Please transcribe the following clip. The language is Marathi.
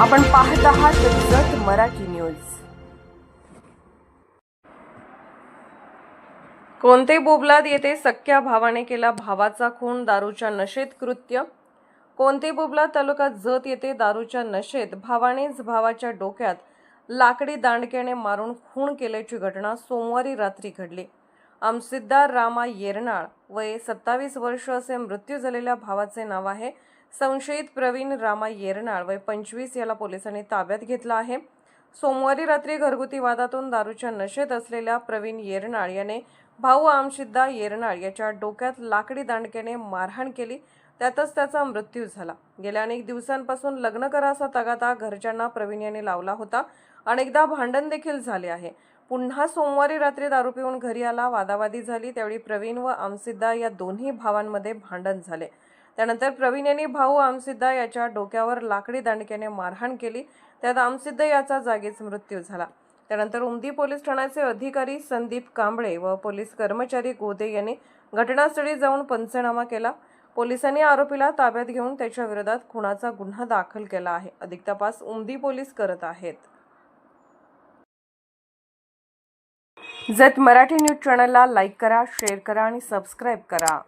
आपण पाहत आहात जत मराठी न्यूज. कोणते बोबलाद येथे सख्या भावाने केला भावाचा खून दारूच्या नशेत कृत्य? कोणते बोबलाद तालुका जत येथे दारूच्या नशेत? भावानेच भावाच्या डोक्यात लाकडी दांडक्याने मारून खून केल्याची घटना सोमवारी रात्री घडली. आमसिद्दार रामा येरनाळ वय सत्तावीस वर्ष असे मृत्यू झालेल्या भावाचे नाव आहे संशयित प्रवीण रामा येरनाळ वय पंचवीस याला पोलिसांनी ताब्यात घेतला आहे. सोमवारी रात्री घरगुती वादातून दारूच्या नशेत असलेल्या प्रवीण येरनाळ याने भाऊ आमशिद्दा येरनाळ याच्या डोक्यात लाकडी दांडक्याने मारहाण केली. त्यातच त्याचा मृत्यू झाला. गेल्या अनेक दिवसांपासून लग्न करा असा तगाता घरच्यांना प्रवीण यांनी लावला होता. अनेकदा भांडण देखील झाले आहे. पुन्हा सोमवारी रात्री दारू पिऊन घरी आला वादावादी झाली. त्यावेळी प्रवीण व आमसिद्दा या दोन्ही भावांमध्ये भांडण झाले. त्यानंतर प्रवीण यांनी भाऊ आमसिद्धा याच्या डोक्यावर लाकडी दांडक्याने मारहाण केली. त्यात आमसिद्ध याचा जागीच मृत्यू झाला. त्यानंतर उमदी पोलीस ठाण्याचे अधिकारी संदीप कांबळे व पोलीस कर्मचारी गोदे यांनी घटनास्थळी जाऊन पंचनामा केला. पोलिसांनी आरोपीला ताब्यात घेऊन त्याच्या विरोधात खुनाचा गुन्हा दाखल केला आहे. अधिक तपास उमदी पोलीस करत आहेत. जत मराठी न्यूज चॅनलला लाईक करा शेअर करा आणि सबस्क्राईब करा.